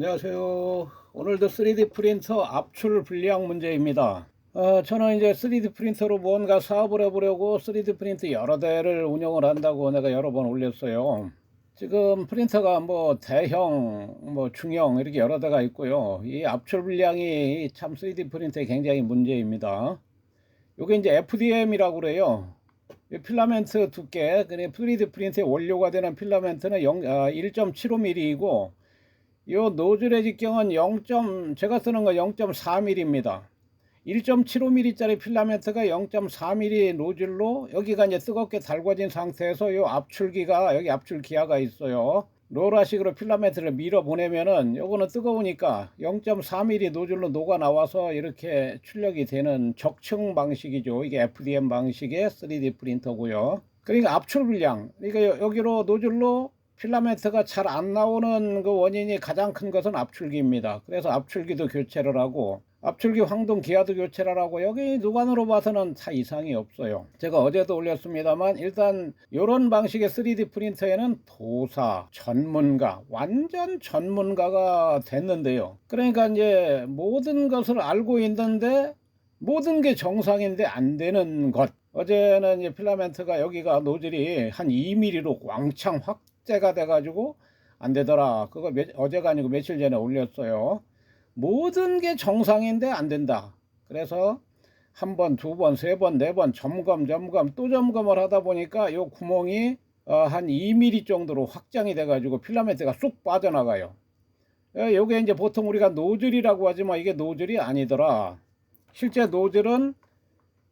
안녕하세요. 오늘도 3D 프린터 압출 불량 문제입니다. 어, 저는 이제 3D 프린터로 뭔가 사업을 해보려고 3D 프린터 여러 대를 운영을 한다고 내가 여러 번 올렸어요. 지금 프린터가 뭐 대형, 뭐 중형 이렇게 여러 대가 있고요. 이 압출 불량이 참 3D 프린터에 굉장히 문제입니다. 이게 이제 FDM이라고 그래요. 이 필라멘트 두께, 그래 3D 프린터의 원료가 되는 필라멘트는 0, 아, 1.75mm이고 요 노즐의 직경은 0. 제가 쓰는 거 0.4mm입니다. 1.75mm짜리 필라멘트가 0.4mm 노즐로 여기가 이제 뜨겁게 달궈진 상태에서 요 압출기가 여기 압출 기아가 있어요. 로라식으로 필라멘트를 밀어 보내면은 요거는 뜨거우니까 0.4mm 노즐로 녹아 나와서 이렇게 출력이 되는 적층 방식이죠. 이게 FDM 방식의 3D 프린터고요. 그러니까 압출 불량. 그러니까 여기로 노즐로 필라멘트가 잘 안 나오는 그 원인이 가장 큰 것은 압출기입니다. 그래서 압출기도 교체를 하고 압출기 황동 기아도 교체를 하고 여기 누관으로 봐서는 다 이상이 없어요. 제가 어제도 올렸습니다만 일단 이런 방식의 3D 프린터에는 도사, 전문가, 완전 전문가가 됐는데요. 그러니까 이제 모든 것을 알고 있는데 모든 게 정상인데 안 되는 것. 어제는 이제 필라멘트가 여기가 노즐이 한 2mm로 왕창 확 대가 돼가지고 안 되더라. 그거 몇, 어제가 아니고 며칠 전에 올렸어요. 모든 게 정상인데 안 된다. 그래서 한 번, 두 번, 세 번, 네 번 점검, 점검, 또 점검을 하다 보니까 요 구멍이 어, 한 2mm 정도로 확장이 돼가지고 필라멘트가 쑥 빠져나가요. 어, 요게 이제 보통 우리가 노즐이라고 하지만 이게 노즐이 아니더라. 실제 노즐은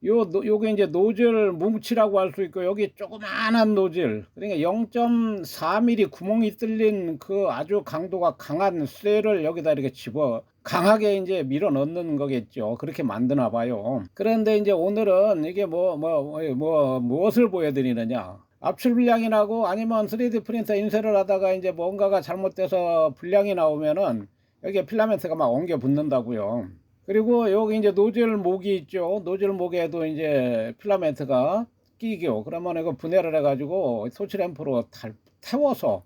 요, 노- 요게 이제 노즐 뭉치라고 할 수 있고 여기 조그마한 노즐. 그러니까 0.4mm 구멍이 뚫린 그 아주 강도가 강한 쇠를 여기다 이렇게 집어 강하게 이제 밀어 넣는 거겠죠. 그렇게 만드나 봐요. 그런데 이제 오늘은 이게 뭐 뭐 뭐 뭐, 무엇을 보여드리느냐. 압출 불량이 나고 아니면 3D 프린터 인쇄를 하다가 이제 뭔가가 잘못돼서 불량이 나오면은 여기에 필라멘트가 막 엉겨 붙는다고요 그리고 여기 이제 노즐 목이 있죠. 노즐 목에도 이제 필라멘트가 끼고 그러면 이거 분해를 해가지고 소치램프로 달, 태워서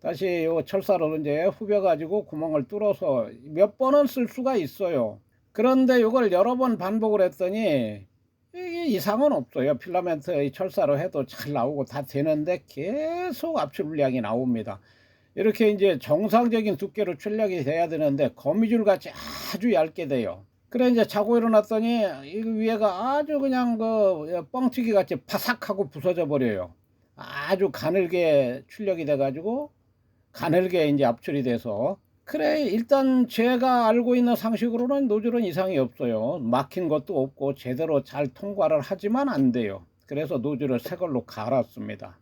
다시 요 철사로 이제 후벼가지고 구멍을 뚫어서 몇 번은 쓸 수가 있어요. 그런데 이걸 여러 번 반복을 했더니 이게 이상은 없어요. 필라멘트 이 철사로 해도 잘 나오고 다 되는데 계속 압출 불량이 나옵니다. 이렇게 이제 정상적인 두께로 출력이 돼야 되는데 거미줄 같이 아주 얇게 돼요. 그래 이제 자고 일어났더니 이 위에가 아주 그냥 그 뻥튀기 같이 바삭하고 부서져 버려요. 아주 가늘게 출력이 돼 가지고 가늘게 이제 압출이 돼서 그래 일단 제가 알고 있는 상식으로는 노즐은 이상이 없어요. 막힌 것도 없고 제대로 잘 통과를 하지만 안 돼요. 그래서 노즐을 새 걸로 갈았습니다.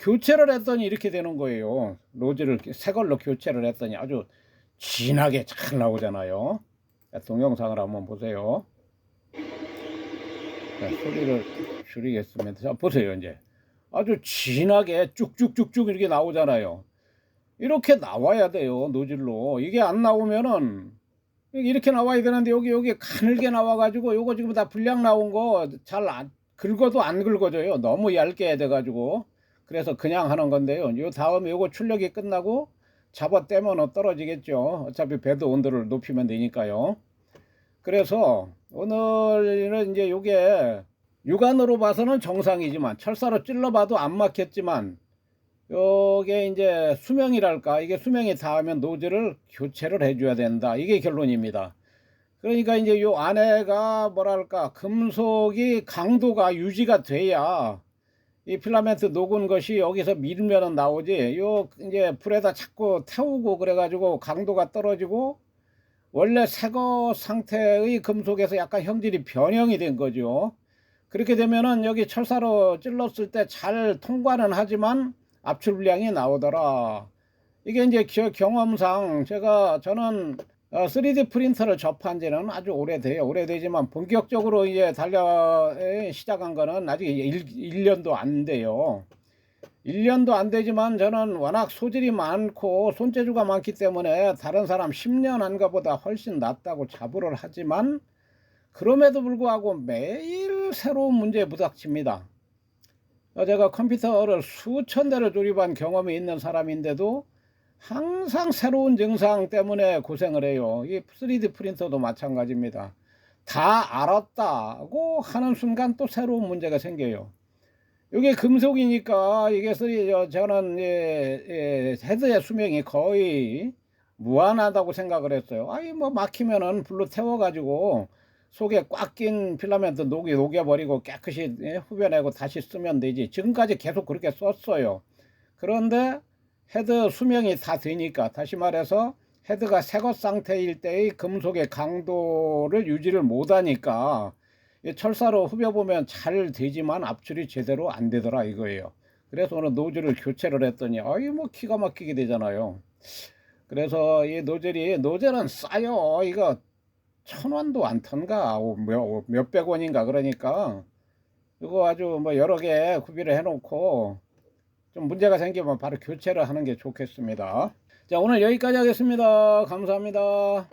교체를 했더니 이렇게 되는 거예요. 로즈를 새 걸로 교체를 했더니 아주 진하게 잘 나오잖아요. 자, 동영상을 한번 보세요. 자, 소리를 줄이겠습니다. 자, 보세요, 이제. 아주 진하게 쭉쭉쭉쭉 이렇게 나오잖아요. 이렇게 나와야 돼요, 노즐로. 이게 안 나오면은, 이렇게 나와야 되는데, 여기, 여기 가늘게 나와가지고, 요거 지금 다 불량 나온 거 잘 안, 긁어도 안 긁어져요. 너무 얇게 돼가지고. 그래서 그냥 하는 건데요. 요 다음에 요거 출력이 끝나고 잡아 떼면 떨어지겠죠. 어차피 배드 온도를 높이면 되니까요. 그래서 오늘은 이제 요게 육안으로 봐서는 정상이지만 철사로 찔러봐도 안 막혔지만 요게 이제 수명이랄까 이게 수명이 닿으면 노즐을 교체를 해줘야 된다. 이게 결론입니다. 그러니까 이제 요 안에가 뭐랄까 금속이 강도가 유지가 돼야 이 필라멘트 녹은 것이 여기서 밀면은 나오지. 요 이제 불에다 자꾸 태우고 그래가지고 강도가 떨어지고 원래 새거 상태의 금속에서 약간 형질이 변형이 된 거죠. 그렇게 되면은 여기 철사로 찔렀을 때 잘 통과는 하지만 압출 불량이 나오더라. 이게 이제 겨- 경험상 제가 저는 어, 3D 프린터를 접한 지는 아주 오래돼요. 오래되지만 본격적으로 이제 달려 에, 시작한 거는 아직 1, 1년도 안 돼요. 1년도 안 되지만 저는 워낙 소질이 많고 손재주가 많기 때문에 다른 사람 10년 한 거보다 훨씬 낫다고 자부를 하지만 그럼에도 불구하고 매일 새로운 문제에 부닥칩니다. 어, 제가 컴퓨터를 수천 대를 조립한 경험이 있는 사람인데도 항상 새로운 증상 때문에 고생을 해요. 이 3D 프린터도 마찬가지입니다. 다 알았다고 하는 순간 또 새로운 문제가 생겨요. 이게 금속이니까 이게 쓰리 저 저는 예, 예, 헤드의 수명이 거의 무한하다고 생각을 했어요. 아이 뭐 막히면은 불로 태워가지고 속에 꽉 낀 필라멘트 녹이 녹여버리고 깨끗이 예, 후벼내고 다시 쓰면 되지. 지금까지 계속 그렇게 썼어요. 그런데 헤드 수명이 다 되니까 다시 말해서 헤드가 새것 상태일 때의 금속의 강도를 유지를 못하니까 이 철사로 후벼보면 잘 되지만 압출이 제대로 안 되더라 이거예요. 그래서 오늘 노즐을 교체를 했더니 아이 뭐 기가 막히게 되잖아요. 그래서 이 노즐이 노즐은 싸요. 이거 천 원도 안 턴가 몇 몇백 원인가 그러니까 이거 아주 뭐 여러 개 구비를 해놓고 좀 문제가 생기면 바로 교체를 하는 게 좋겠습니다. 자 오늘 여기까지 하겠습니다. 감사합니다.